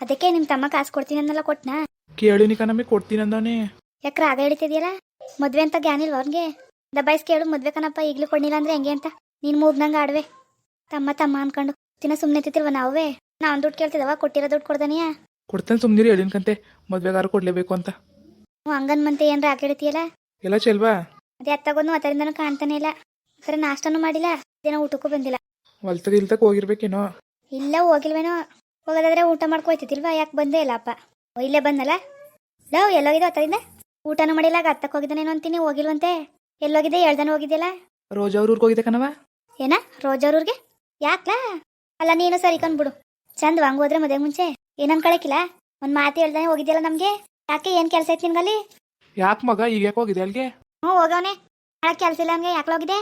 ಅದಕ್ಕೆ ನಿಮ್ಮ ತಮ್ಮ ಕಾಸು ಕೊಡ್ತೀನಿ ಅನ್ನೆಲ್ಲ ಕೊಟ್ನಾ? ಕೇಳಿನಿ ನಮಗೆ ಕೊಡ್ತೀನಿ ಅಂದಾನೆ ಯಾಕ್ರ ರಾಗ ಹಿಡಿತಿದ್ಯಲ್ಲ? ಮದ್ವೆ ಅಂತ ಜ್ಞಾನಿಲ್ವ ಅವ್ನಿಗೆ? ದಬಾಯಿಸ್ ಕೇಳು ಮದ್ವೆ ಕಣಪ್ಪ ಈಗ್ಲೂ ಕೊಡ್ಲಿಲ್ಲ ಅಂದ್ರೆ ಹೆಂಗೆ ಅಂತ. ನೀನ್ ಮೂಗ್ನಂಗ ಆಡ್ವೆ. ತಮ್ಮ ತಮ್ಮ ಅನ್ಕೊಂಡು ದಿನ ಸುಮ್ನೆ ತಿತ್ತಿಲ್ವ ನಾವೇ? ನಾನ್ ದುಡ್ಡು ಕೇಳ್ತಿದವ ಕೊಟ್ಟಿರೋ ದುಡ್ಡು ಕೊಡ್ದಾನಿಯಾ? ಕೊಡ್ತೇನೆ ಸುಮ್ನಿರಿ ಹೇಳಿನ್ಕಂತೆ ಮದ್ವೆಗಾರು ಕೊಡ್ಲೇಬೇಕು ಅಂತ. ಹ್ಞೂ ಹಂಗನ್ ಮಂತೆ ಏನ್ ರಾಗ ಹಿಡಿತೀಯಲ್ಲ? ಎಲ್ಲ ಚೆಲ್ವಾ? ಅದೇ ಅತ್ತಾಗೋದು ಅದರಿಂದನೂ ಕಾಣ್ತಾನೆ ಇಲ್ಲ. ಸರಿ ನಾಷ್ಟನು ಮಾಡಿಲ್ಲ ದಿನ ಊಟಕ್ಕೂ ಬಂದಿಲ್ಲ. ಹೊಲ್ತದ ಇಲ್ತಕ್ ಹೋಗಿರ್ಬೇಕೇನೋ. ಇಲ್ಲ ಹೋಗಿಲ್ವೇನೋ. ಹೋಗೋದಾದ್ರೆ ಊಟ ಮಾಡ್ಕೊ ಹೋಯ್ತಿದ್ದಿಲ್ವಾ ಯಾಕೆ ಬಂದೇ ಇಲ್ಲ ಅಪ್ಪ. ಇಲ್ಲೇ ಬಂದಲ್ಲ? ಲವ್ ಎಲ್ಲೋಗಿದೆ ಹತ್ತಿಂದ ಊಟನೂ ಮಾಡಿಲ್ಲ ಹತ್ತಕ್ಕೆ ಹೋಗಿದ್ದಾನೇನೋ ಅಂತೀನಿ ಹೋಗಿಲ್ವಂತೆ. ಎಲ್ಲೋಗಿದ್ದೆ ಹೇಳ್ದಾನೆ ಹೋಗಿದ್ದಿಲ್ಲ ರೋಜಾ ಅವ್ರ ಊರ್ಗ್ ಹೋಗಿದ್ದೆ ಕಣವ ಏನ? ರೋಜವ್ರೂರ್ಗೆ ಯಾಕ್ಲಾ? ಅಲ್ಲ ನೀನು ಸರಿ ಕಂದ್ಬಿಡು ಚಂದ ಹಂಗ ಹೋದ್ರೆ ಮದುವೆ ಮುಂಚೆ. ಏನನ್ ಕಳಕಿಲ್ಲ ಒಂದ್ ಮಾತು ಹೇಳ್ದಾನೆ ಹೋಗಿದ್ಯಲ್ಲ ನಮ್ಗೆ? ಯಾಕೆ ಏನ್ ಕೆಲಸ ಐತಿ ನಿನ್ಗಲ್ಲಿ? ಯಾಕೆ ಮಗ? ಈಗ ಯಾಕೆ ಹೋಗಿದೆ ಅಲ್ಲಿಗೆ? ಹ್ಞೂ ಹೋಗವನೆ. ನಾಳೆ ಕೆಲಸ ಇಲ್ಲ ಹಂಗೆ ಯಾಕೆ ಹೋಗಿದೆ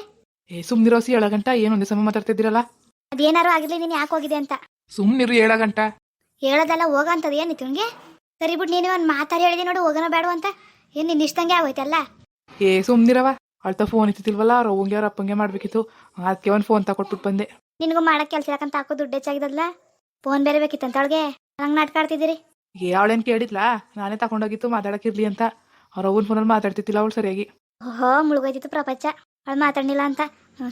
ಏ ಸುಮ್ನಿರೋಸಿ ಏಳ ಗಂಟ ಏನು ಒಂದೇ ಸಮ ಮಾತಾಡ್ತಿದ್ದೀರಲ್ಲ? ಅದೇನಾರು ಆಗಿರ್ಲಿ ನೀನು ಯಾಕೆ ಹೋಗಿದೆ ಅಂತ. ಸುಮ್ನಿರು ಹೇಳೋ ಗಂಟ. ಹೇಳೋದಲ್ಲ ಹೋಗ ಅಂತದ ಏನಿತ್ತು ನಿನ್ಗೆ? ಸರಿ ಬಿಟ್ಟು ನೀನು ಒಂದು ಮಾತಾಡಿ ಹೇಳಿದೆ ನೋಡು ಹೋಗೋಣ ಬೇಡ ಅಂತ. ಏನು ನಿನ್ನ ಇಷ್ಟಂಗೆ ಆಗೋಯ್ತಲ್ಲ? ಏ ಸುಮ್ನಿರವ ಅಳ್ತ ಫೋನ್ ಇತ್ತಿಲ್ವಲ್ಲ ಅವ್ರ ಅವ್ವಂಗೆ ಅವ್ರ ಅಪ್ಪಂಗೆ ಮಾಡ್ಬೇಕಿತ್ತು. ಅದಕ್ಕೆ ಒಂದು ಫೋನ್ ತಕೊಟ್ಬಿಟ್ಟು ಬಂದೆ. ನಿನಗೂ ಮಾಡಕ್ ಕೆಲಸ ಯಾಕಂತ ಹಾಕೋ ದುಡ್ಡು ಹೆಚ್ಚಾಗಿದ್ದಲ್ಲ ಫೋನ್ ಬೇರೆ ಅಂತ ಅವಳಿಗೆ. ಹಂಗೆ ನಾಟಕ ಆಡ್ತಿದ್ದೀರಿ. ಏ ಅವಳೇನು ಕೇಳಿದ್ಲಾ? ನಾನೇ ತಕೊಂಡೋಗಿತ್ತು ಮಾತಾಡಕ್ಕಿರ್ಲಿ ಅಂತ. ಅವ್ರ ಅವ್ವನ ಫೋನಲ್ಲಿ ಮಾತಾಡ್ತಿತ್ತಿಲ್ಲ ಅವಳು ಸರಿಯಾಗಿ. ಓಹೋ ಮುಳುಗೋಯ್ತಿತ್ತು ಪ್ರಪಂಚ. ಅವಳು ಮಾತಾಡ್ಲಿಲ್ಲ ಅಂತ.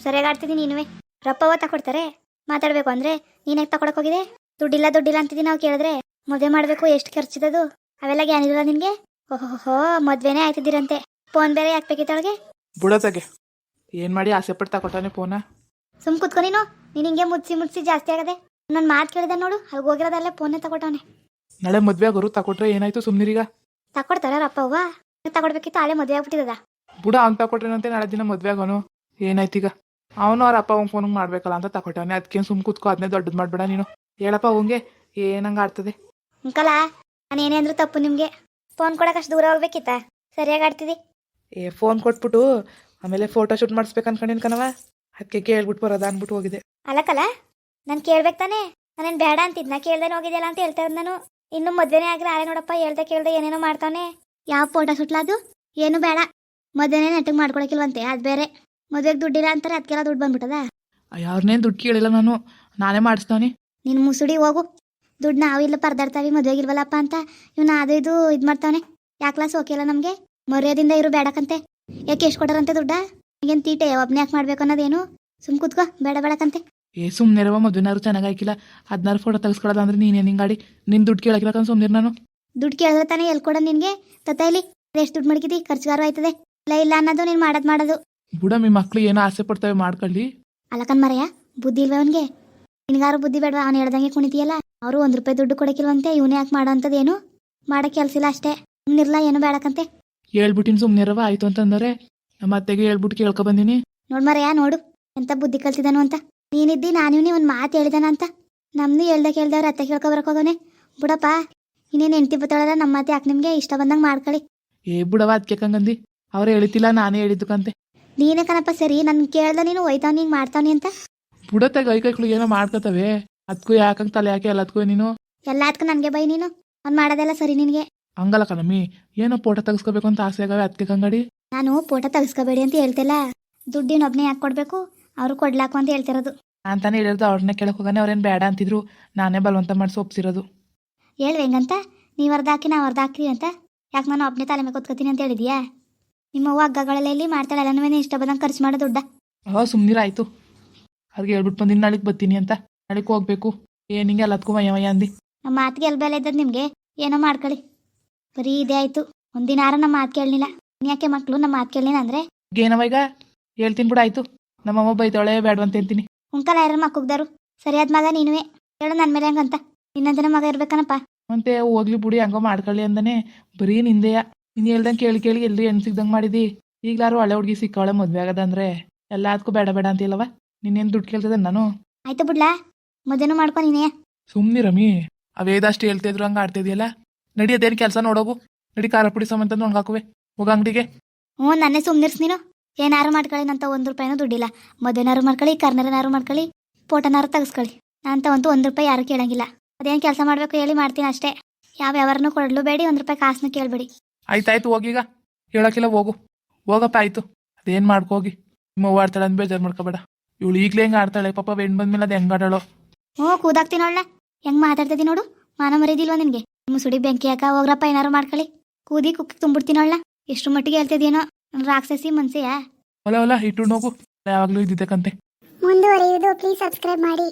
ಸರಿಯಾಗಿ ಆಡ್ತಿದ್ದೀನಿ ನೀನುವೆ. ರಪ್ಪವ ತಕೊಡ್ತಾರೆ. ಮಾತಾಡ್ಬೇಕು ಅಂದ್ರೆ ನೀನೇ ತಕೊಳಕ್ ಹೋಗಿದೆ ದುಡ್ಡಿಲ್ಲ ದುಡ್ಡಿಲ್ಲ ಅಂತಿದ್ದೀನಿ ನಾವು ಕೇಳಿದ್ರೆ. ಮದುವೆ ಮಾಡ್ಬೇಕು ಎಷ್ಟು ಖರ್ಚಿದದು? ಅವೆಲ್ಲ ಜ್ಞಾನಿಲ್ಲ ನಿನ್ಗೆ? ಓಹೋ ಮದ್ವೆನೇ ಆಯ್ತಿದ್ದೀರಂತೆ. ಫೋನ್ ಬೇರೆ ಯಾಕೆ ಬುಡತಾಗೆ. ಏನು ಮಾಡಿ ಆಸೆ ಪಟ್ಟು ತಕೊಟ್ಟಾನೆ ಫೋನ? ಸುಮ್ ಕುತ್ಕೊ ನೀನು. ನೀನು ಹಿಂಗೆ ಮುಚ್ಚಿ ಮುಚ್ಚಿ ಜಾಸ್ತಿ ಆಗದೆ. ನನ್ನ ಮಾತು ಕೇಳಿದೆ ನೋಡು. ಅಲ್ಲಿ ಹೋಗಿರೋದಲ್ಲೇ ಫೋನೇ ತಗೊಟ್ಟವನೆ ನಾಳೆ ಮದ್ವೆ ಆಗೋರು ತಕೊಟ್ರೆ ಏನಾಯ್ತು ಸುಮ್ನಿರೀಗ? ತಕೊಡ್ತಾರ ರಪ್ಪ ಅವ್ವ. ತಗೊಡ್ಬೇಕಿತ್ತು ಆಳೆ ಮದುವೆ ಆಗ್ಬಿಟ್ಟಿದ ಬುಡ ಅವ್ನು ತಕೊಟ್ರೇನಂತೆ ನಾಳೆ ದಿನ ಮದ್ವೆ ಆಗೋನು? ಏನಾಯ್ತೀಗ? ಅವನು ಅವ್ರ ಅಪ್ಪ ಅವ್ನ ಫೋನ್ ಮಾಡ್ಬೇಕಲ್ಲ ಅಂತ ತಕೊಟ್ಟವನೇ ಅದಕ್ಕೆ ಸುಮ್ ಕುತ್ಕೋ ಅದನ್ನೇ ದೊಡ್ಡದು ಮಾಡ್ಬೇಡ ನೀನು. ಹೇಳಪ್ಪ ಅವಂಗೆ ಏನಂಗ ಆಡ್ತದೆ? ಅಂಕಲ ನಾನು ಏನೇ ಅಂದ್ರೂ ತಪ್ಪು ನಿಮಗೆ? ಫೋನ್ ಕೊಡಕ್ಕೆ ಅಷ್ಟು ದೂರ ಹೋಗ್ಬೇಕಿತ್ತ? ಸರಿಯಾಗಿ ಆಡ್ತಿದಿ? ಏ ಫೋನ್ ಕೊಟ್ಬಿಟ್ಟು ಆಮೇಲೆ ಫೋಟೋ ಶೂಟ್ ಮಾಡಿಸ್ಬೇಕು ಅನ್ಕೊಂಡಿನ್ ಕಣವ ಅದಕ್ಕೆ ಕೇಳ್ಬಿಟ್ಟು ಬರೋದ ಅನ್ಬಿಟ್ಟು ಹೋಗಿದೆ. ಅಲಕಲ ನಾನು ಕೇಳ್ಬೇಕು ತಾನೇ? ನಾನೇನು ಬೇಡ ಅಂತಿದ್ನ ಕೇಳ್ದೇನೆ ಹೋಗಿದ್ಯಲ್ಲ ಅಂತ ಹೇಳ್ತಾ ಇರೋದು ನಾನು. ಇನ್ನು ಮದ್ವೆನೇ ಆಗಿಲ್ಲ ಆಳೆ ನೋಡಪ್ಪ ಹೇಳ್ದೆ ಕೇಳ್ದೆ ಏನೇನೋ ಮಾಡ್ತಾನೆ ಯಾವ ಫೋಟೋ ಸುಟ್ಲ ಅದು? ಏನು ಬೇಡ. ಮದ್ವೆನೇ ನೆಟ್ಟಿಗೆ ಮಾಡ್ಕೊಳಕಿಲ್ವಂತೆ ಅದು ಬೇರೆ. ಮದ್ವೆಗೆ ದುಡ್ಡಿಲ್ಲ ಅಂತಾರೆ ಅದಕ್ಕೆಲ್ಲ ದುಡ್ಡು ಬಂದ್ಬಿಟ್ಟದ? ಅವ್ರನ್ನೇ ದುಡ್ಡು ಕೇಳಿಲ್ಲ ನಾನು. ನಾನೇ ಮಾಡಿಸ್ತಾನೆ. ನಿನ್ ಮುಸುಡಿ ಹೋಗು. ದುಡ್ಡು ನಾವು ಇಲ್ಲ ಮದುವೆಗೆ ಇಲ್ವಲ್ಲಪ್ಪ ಅಂತ. ಇವ್ನ ಅದು ಇದು ಇದು ಮಾಡ್ತಾವನೆ. ಯಾಕ್ಲಾಸ್ ಓಕೆಲ್ಲ ನಮಗೆ? ಮರ್ಯಾದಿಂದ ಇರು ಬೇಡಕಂತೆ. ಯಾಕೆ ಎಷ್ಟು ಕೊಡರಂತೆ ದುಡ್ಡ? ಈಗೇನು ತೀಟೆ ಒಬ್ನೇ ಯಾಕೆ ಮಾಡ್ಬೇಕು ಅನ್ನೋದೇನು? ಸುಮ್ ಕುತ್ಕೋ ಬೇಡ ಬೇಡಕಂತೆ. ಏ ಸುಮ್ಮನೆರವ ಮದುವೆನಾರು ಚೆನ್ನಾಗಿ ಆಯ್ಕಿಲ್ಲ. ಹದಿನಾರು ಫೋಟೋ ತೆಗೆಸ್ಕೊಳ್ಳೋದು ಅಂದ್ರೆ ನೀನೇನು ಹಿಂಗಾಡಿ ನಿನ್ ದುಡ್ಡು ಕೇಳಕ್ಕಿಲ್ಲ ಸುಮ್ನೆ ನಾನು. ದುಡ್ಡು ಕೇಳಿದ್ರೆ ತಾನೇ ಎಲ್ಲಿ ಕೊಡೋದು ನಿನಗೆ ತತ್ತೈಲಿ ಎಷ್ಟು ದುಡ್ಡು ಮಡಗಿದಿ? ಖರ್ಚುಗಾರ ಆಯ್ತದೆ. ಇಲ್ಲ ಇಲ್ಲ ಅನ್ನೋದು ನೀನು ಮಾಡೋದು ಮಾಡೋದು. ಬುಡ మీ ಮಕ್ಳು ಏನೋ ಆಸೆ ಪಡ್ತವೆ ಮಾಡ್ಕೊಳ್ಳಿ. ಅಲ್ಲಕನ್ ಮರೆಯ ಬುದ್ಧಿ ಇಲ್ವ ಅವನಿಗೆ? ನಿನಗಾರು ಬುದ್ಧಿ ಬೇಡವಾ? ಅವ್ನು ಹೇಳ್ದಂಗೆ ಕುಣಿತೀಯಲ್ಲ? ಅವರು ಒಂದ್ ರೂಪಾಯಿ ದುಡ್ಡು ಕೊಡಕಿಲ್ವಂತೆ ಇವನೇ ಯಾಕೆ ಮಾಡೋ ಅಂಥದ್ದೇನು ಕೆಲ್ಸಿಲ್ಲ ಕೆಲಸ ಇಲ್ಲ ಅಷ್ಟೇ ಸುಮ್ನಿರ್ಲ ಏನು ಬೇಡಕಂತೆ. ಹೇಳ್ಬಿಟ್ಟಿನ ಸುಮ್ನಿರವ ಆಯ್ತು ಅಂತಂದರೆ. ನಮ್ಮ ಅತ್ತೆಗೆ ಹೇಳ್ಬಿಟ್ಟು ಕೇಳ್ಕೊ ಬಂದಿನಿ. ನೋಡ್ ಮರಯ್ಯ ನೋಡು. ಎಂತ ಬುದ್ಧಿ ಕಲ್ತಿದ್ದಾನು ಅಂತ. ನೀನಿದ್ದಿ ನಾನಿವ್ನಿ ಒಂದು ಮಾತು ಹೇಳಿದಾನ ಅಂತ. ನಮ್ದು ಹೇಳ್ದೆ ಕೇಳ್ದವ್ರ ಅತ್ತೆ ಕೇಳ್ಕೊ ಬರಕ್ ಹೋಗೋನೆ. ಇನ್ನೇನ್ ಹೆಂಡ್ತಿ ಬತ್ತಾಳಲ್ಲ ನಮ್ಮ ಅತ್ತೆ ಯಾಕೆ ನಿಮಗೆ? ಇಷ್ಟ ಬಂದಂಗೆ ಮಾಡ್ಕೊಳ್ಳಿ. ಏ ಬುಡವ ಅದಕ್ಕೆ ಕಂಗಂದಿ. ಅವ್ರು ಹೇಳಿತಿಲ್ಲ ನಾನೇ ಹೇಳಿದ್ದು ಕಂತೆ. ನೀನೇ ಕಣಪ್ಪ ಸರಿ ನನ್ ಕೇಳ್ದ ನೀನು ಒಯ್ತಾವ್ ನೀನು ಮಾಡ್ತಾವ್ನಿ ಅಂತ? ಬುಡತ್ತೆ ಕೈ ಕೈಗಳು ಏನೋ ಮಾಡ್ಕೋತವೆ. ಅದಕ್ಕೂ ಯಾಕಂಗ್ ತಲೆ ಯಾಕೆ ಅದ್ಕೂ ನೀನು? ಎಲ್ಲದಕ್ಕೂ ನನಗೆ ಬೈ ನೀನು. ಅವ್ನ್ ಮಾಡೋದೆಲ್ಲ ಸರಿ ನಿನಗೆ. ಹಂಗಲ್ಲ ಕಣಮ್ಮಿ. ಏನೋ ಫೋಟೋ ತೆಗಿಸ್ಕೋಬೇಕು ಅಂತ ಆಸೆ ಆಗವೆ ಅದಕ್ಕೆ ಕಂಗಡಿ ನಾನು ಫೋಟೋ ತೆಗಿಸ್ಕೋಬೇಡಿ ಅಂತ ಹೇಳ್ತಿಲ್ಲ. ದುಡ್ಡಿನ ಒಬ್ನೇ ಯಾಕೆ ಕೊಡ್ಬೇಕು? ಅವ್ರು ಕೊಡ್ಲಾಕು ಅಂತ ಹೇಳ್ತಿರೋದು. ಅಂತಾನೆ ಹೇಳಿದ್ರು ಅವ್ರನ್ನ ಕೇಳಕ್ ಹೋಗಾನೆ ಅವ್ರೇನು ಬೇಡ ಅಂತಿದ್ರು. ನಾನೇ ಬಲವಂತ ಮಾಡಿಸಿ ಒಪ್ಸಿರೋದು ಹೇಳ್ವೆ ಹೆಂಗಂತ? ನೀವು ಅರ್ಧ ಹಾಕಿ ನಾವ್ ಅರ್ಧ ಹಾಕ್ರಿ ಅಂತ? ಯಾಕೆ ನಾನು ಒಬ್ನೇ ತಲೆ ಮೇಲೆ ಕೂತ್ಕೋತೀನಿ ಅಂತ ಹೇಳಿದ್ಯಾ? ನಿಮ್ಮ ಅವ್ವ ಹಗ್ಗಗಳಲ್ಲಿ ಮಾಡ್ತಾಳೆ? ಎಲ್ಲನೂ ಇಷ್ಟ ಬಂದಂಗೆ ಖರ್ಚು ಮಾಡೋ ದೊಡ್ಡ. ಆ ಸುಮ್ನಿರ ಆಯ್ತು. ಅದಕ್ಕೆ ಹೇಳ್ಬಿಟ್ಟು ಬಂದಿನಿ ನಾಳೆಗೆ ಬರ್ತೀನಿ ಅಂತ. ನಾಳೆಗೆ ಹೋಗ್ಬೇಕು. ಏನ್ ಹಿಂಗೆ ಎಲ್ಲದಕ್ಕೂ ಮಯ್ಯ ಮಯ್ಯ ಅಂದಿ. ನಮ್ಮ ಮಾತ್ ಎಲ್ಲಿ ಇದ್ದದ್ ನಿಮ್ಗೆ ನಿಮಗೆ. ಏನೋ ಮಾಡ್ಕೊಳ್ಳಿ. ಬರೀ ಇದೇ ಆಯ್ತು. ಒಂದಿನಾರ ನಮ್ಮ ಮಾತ್ ಕೇಳಲಿಲ್ಲ. ಯಾಕೆ ಮಕ್ಕಳು ನಮ್ಮ ಮಾತ್ ಕೇಳಲಿಲ್ಲ ಅಂದ್ರೆ? ಏನವ ಈಗ? ಹೇಳ್ತೀನಿ ಬಿಡ ಆಯ್ತು. ನಮ್ಮಮ್ಮ ಬೈತಾಳೆ ಬೇಡವಂತ ಹೇಳ್ತೀನಿ. ಉಂಕಲ ಯಾರ ಮಕ್ಕಗ್ದಾರು ಸರಿಯಾದ ಮಗ ನೀನುವೆ. ಹೇಳು ನನ್ನ ಮೇಲೆ ಹಂಗಂತ. ಇನ್ನೊಂದಿನ ಮಗ ಇರ್ಬೇಕನಪ್ಪ. ಮತ್ತೆ ಹೋಗ್ಲಿ ಬಿಡಿ ಹಂಗೋ ಮಾಡ್ಕೊಳ್ಳಿ ಅಂದನೆ. ಬರೀ ನಿಂದೆಯ. ನೀನು ಹೇಳ್ದಂಗೆ ಕೇಳಿ ಕೇಳಿ ಎಲ್ರಿ ಹೆಣ್ಣು ಸಿಗ್ದಂಗೆ ಮಾಡಿದಿ. ಈಗ್ಲಾರು ಹಳೆ ಹುಡುಗಿ ಸಿಕ್ಕವಳೆ ಮದ್ವೆ ಆಗದ ಅಂದ್ರೆ ಎಲ್ಲದಕ್ಕೂ ಬೇಡ ಬೇಡ ಅಂತಿಲ್ಲವ? ನಿನ್ನೇನು ದುಡ್ಡು ಕೇಳ್ತದೆ ನಾನು? ಆಯ್ತು ಬಿಡ್ಲಾ ಮದುವೆನೂ ಮಾಡ್ಕೊ ನೀನೇ. ಸುಮ್ನಿ ರಮಿ ಅವೇದಷ್ಟು ಹೇಳ್ತಿದ್ರು ಹಂಗ ಆಡ್ತಿದ್ಯಲ್ಲ? ನಡಿ ಅದೇನ್ ಕೆಲಸ ನೋಡೋಗು. ನಡಿ ಖಾರ ಪುಡಿ ಸಮಂತ ಒಣಗಾಕುವೆ ಹೋಗ ಅಂಗಡಿಗೆ. ಹ್ಞೂ ನನ್ನೇ ಸುಮ್ಮನಿರ್ಸ್ ನೀನು. ಏನಾರು ಮಾಡ್ಕೊಳ್ಳಿ ನಂತ ಒಂದು ರೂಪಾಯಿನೂ ದುಡ್ಡಿಲ್ಲ. ಮದುವೆನಾರು ಮಾಡ್ಕೊಳ್ಳಿ ಕರ್ನರನಾರು ಮಾಡ್ಕೊಳ್ಳಿ ಫೋಟೋನಾರು ತೆಗಿಸ್ಕೊಳ್ಳಿ ನಾನಂತ ಒಂದು ಒಂದು ರೂಪಾಯಿ ಯಾರು ಕೇಳಂಗಿಲ್ಲ. ಅದೇನು ಕೆಲಸ ಮಾಡಬೇಕು ಹೇಳಿ ಮಾಡ್ತೀನಿ ಅಷ್ಟೇ. ಯಾವ ಯಾವಾರನೂ ಕೊಡಲು ಬೇಡಿ ಒಂದು ರೂಪಾಯಿ ಕಾಸನ್ನು ಕೇಳಬೇಡಿ. ಆಯ್ತಾಯ್ತು ಹೋಗೀಗ. ಹೇಳಕ್ಕಿಲ್ಲ ಹೋಗು. ಹೋಗಪ್ಪ ಆಯ್ತು. ಅದೇನ್ ಮಾಡ್ಕೋಗಿ? ನಿಮ್ಮ ಆಡ್ತಾಳೆ ಅಂತ ಬೇಜಾರು ಮಾಡ್ಕೋಬೇಡ. ಇವಳು ಈಗಲೇ ಹೆಂಗ್ ಆಡ್ತಾಳೆ? ಪಾಪ ಬೆಣ್ಣು ಬಂದ್ಮೇಲೆ ಅದು ಹೆಂಗೆ ಆಡಾಳೋ? ಹ್ಞೂ ಕೂದಾಕ್ತಿ ನೋಡ್ಲೆ ಹೆಂಗ್ ಮಾತಾಡ್ತದಿ ನೋಡು. ಮಾನ ಮರಿದಿಲ್ವಾ ನಿನ್ಗೆ? ನಿಮ್ಮ ಸುಡಿ ಬೆಂಕಿ ಯಾಕ ಹೋಗ್ರಪ್ಪ ಏನಾರು ಮಾಡ್ಕೊಳ್ಳಿ. ಕೂದಿ ಕುಕ್ಕಿ ತುಂಬಿಡ್ತೀನೊಳ್ಳ ಎಷ್ಟು ಮಟ್ಟಿಗೆ ಹೇಳ್ತದೇನೋ ರಾಕ್ಷಸಿ ಮನ್ಸೆಯಾ? ಹೊಲ ಹೊಲ ಇಟ್ಟು ಹೋಗು. ಯಾವಾಗಲೂ ಇದ್ದಿದ್ದಕ್ಕಂತೆ ಮುಂದುವರಿಯುವುದು ಪ್ಲೀಸ್ ಸಬ್ಸ್ಕ್ರೈಬ್ ಮಾಡಿ.